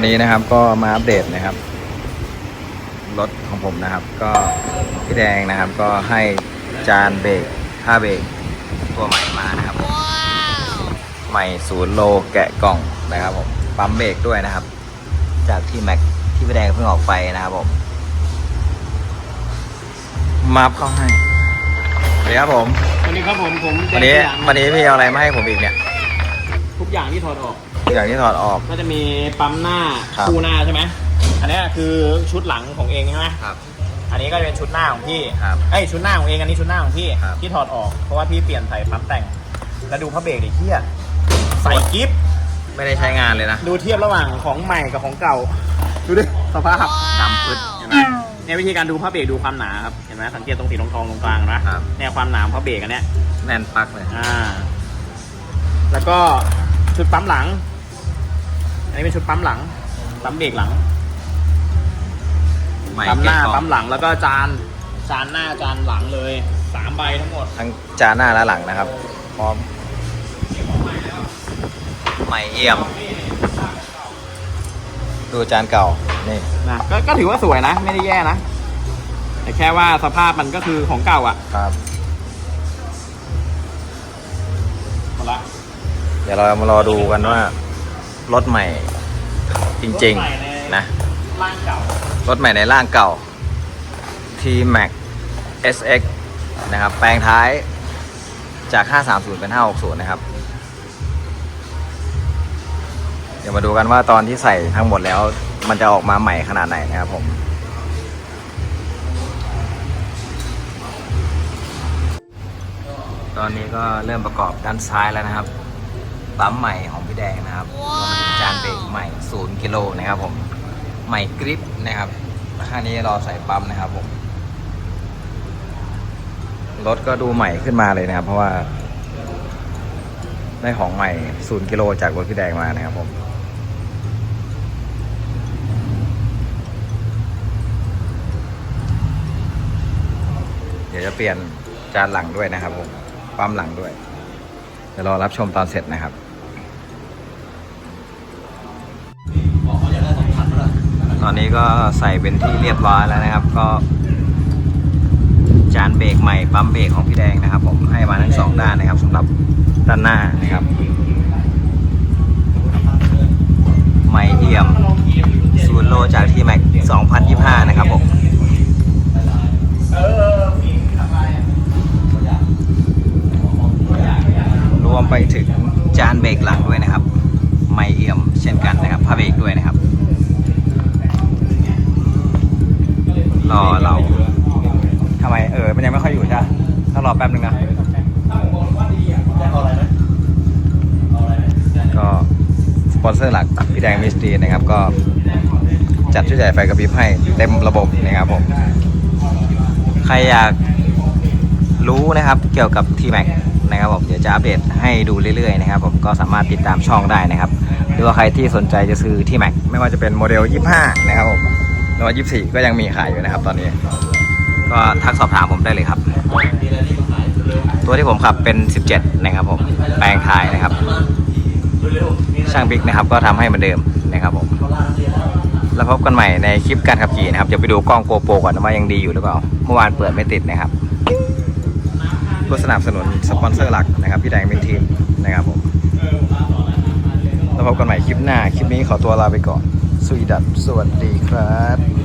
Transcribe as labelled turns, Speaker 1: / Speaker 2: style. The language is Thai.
Speaker 1: วันนี้นะครับก็มาอัปเดตนะครับ รถของผมนะครับ ก็พี่แดงนะครับก็ให้จานเบรกท่าเบรกตัวใหม่มานะครับ ใหม่ศูนย์โลแกะกล่องนะครับผมปั๊มเบรกด้วยนะครับ จากที่แม็กที่พี่แดงเพิ่งออกไปนะครับผมมาบเข้าให้สวัสดีครับผม
Speaker 2: สวัสดีครับผมผม
Speaker 1: วันนี้
Speaker 2: แดงสยาม
Speaker 1: วันนี้พี่เอาอะไรมาให้ผมอีกเนี่ย
Speaker 2: ทุกอย่างที่ถอดออก
Speaker 1: อย่างที่ถอดออก
Speaker 2: ก็จะมีปั๊มหน้า
Speaker 1: ครับ
Speaker 2: คู่หน้าใช่ไหมอันนี้คือชุดหลังของเองใช่ไหม
Speaker 1: ครับ
Speaker 2: อันนี้ก็จะเป็นชุดหน้าของพี่
Speaker 1: ครับ
Speaker 2: เอ้ยชุดหน้าของเองอันนี้ชุดหน้าของพี่
Speaker 1: ครับ
Speaker 2: ที่ถอดออกเพราะว่าพี่เปลี่ยนใส่ปั๊มแต่ง แล้วดูพระเบรกดิเทียใส่กิฟต์
Speaker 1: ไม่ได้ใช้งานเลยนะ
Speaker 2: ดูเทียบระหว่างของใหม่กับของเก่า ดูดิสภาพ
Speaker 1: ดำปึ๊ด
Speaker 2: เห็นไหมเนี่ยวิธีการดูพระเบรกดูความหนาครับเห็นไหมสังเกตตรงสีทองทองๆตรงกลางนะครับ เนี่ยความหนาของพระเบรกอันเนี้ย
Speaker 1: แน่นปักเลย
Speaker 2: อ่า แล้วก็ ชุดปั๊มหลัง อันนี้เป็นชุดปั๊มหลัง ปั๊มเบรกหลัง
Speaker 1: ใหม่
Speaker 2: ปั๊มหน้า
Speaker 1: เก็บกล่อง
Speaker 2: ปั๊มหลัง แล้วก็จาน จานหน้า จานหลังเลย สามใบทั้งหมด
Speaker 1: ทั้งจานหน้าและหลังนะครับ พร้อมใหม่เอี่ยม ดูจานเก่า นี่
Speaker 2: นะก็ก็ถือว่าสวยนะ ไม่ได้แย่นะ แต่แค่ว่าสภาพมันก็คือของเก่าอะ
Speaker 1: ครับ
Speaker 2: ดี๋
Speaker 1: ยวเรามารอดูกันว่ารถใหม่จริง
Speaker 2: ถใหม่ใน
Speaker 1: ๆนะ
Speaker 2: ร่างเก่า
Speaker 1: รถใหม่ในร่างเก่า T Max SX นะครับแปลงท้ายจาก 530 เป็น 560 นะครับ เดี๋ยวมาดูกันว่าตอนที่ใส่ทั้งหมดแล้ว มันจะออกมาใหม่ขนาดไหนนะครับผมตอนนี้ก็เริ่มประกอบด้านซ้ายแล้วนะครับ ปั๊มใหม่ของพี่แดงนะครับรวมไปถึงจานเบรกใหม่0กิโลนะครับผมใหม่กริปนะครับค่านี้รอใส่ปั๊มนะครับผมรถก็ดูใหม่ขึ้นมาเลยนะครับ เพราะว่าได้ของใหม่0กิโลจากรถพี่แดงมานะครับผมเดี๋ยวจะเปลี่ยนจานหลังด้วยนะครับผม ปั๊มหลังด้วย เดี๋ยวรอรับชมตอนเสร็จนะครับ อนนี้ก็ใส่เป็นที่เรียบร้อยแล้วนะครับ ก็ จานเบรกใหม่ปั๊มเบรกของพี่แดงนะครับ ผมให้มาทั้งสองด้านนะครับสำหรับด้านหน้านะครับใหม่เอี่ยมศูนย์โลจากที่แม็ก2025 นะครับผม
Speaker 2: รอะ
Speaker 1: รวมไปถึงจานเบรกหลังด้วยนะครับ ไม่เอี่ยมเช่นกันนะครับผ้าเบรกด้วยนะครับ รอเราทำไมเออมันยังไม่ค่อยอยู่ใช่ไหมต้องรอแป๊บนึงนะก็สปอนเซอร์หลักพี่แดงมิสตรีนะครับก็จัดชุดใหญ่ไฟกระพริบให้เต็มระบบนะครับผม ใครอยากรู้นะครับเกี่ยวกับ t m a x นะครับผมเดี๋ยวจะอัปเดตให้ดูเรื่อยๆนะครับผมก็สามารถติดตามช่องได้นะครับ หรือว่าใครที่สนใจจะซื้อ t m a x ไม่ว่าจะเป็นโมเดล 25 นะครับผมหรือว่า 24 ก็ยังมีขายอยู่นะครับตอนนี้ ก็ทักสอบถามผมได้เลยครับ ตัวที่ผมขับเป็น 17 นะครับผม แปลงท้ายนะครับ ช่างบิ๊กนะครับ ก็ทำให้เหมือนเดิมนะครับผม แล้วพบกันใหม่ในคลิปการขับขี่นะครับเดี๋ยวไปดูกล้องโกโปรก่อนว่ายังดีอยู่หรือเปล่า เมื่อวานเปิดไม่ติดนะครับผู้สนับสนุนสปอนเซอร์หลักนะครับ พี่แดงเป็นทีมนะครับผมแล้วพบกันใหม่คลิปหน้า คลิปนี้ขอตัวลาไปก่อน สวีดัสสวัสดีครับ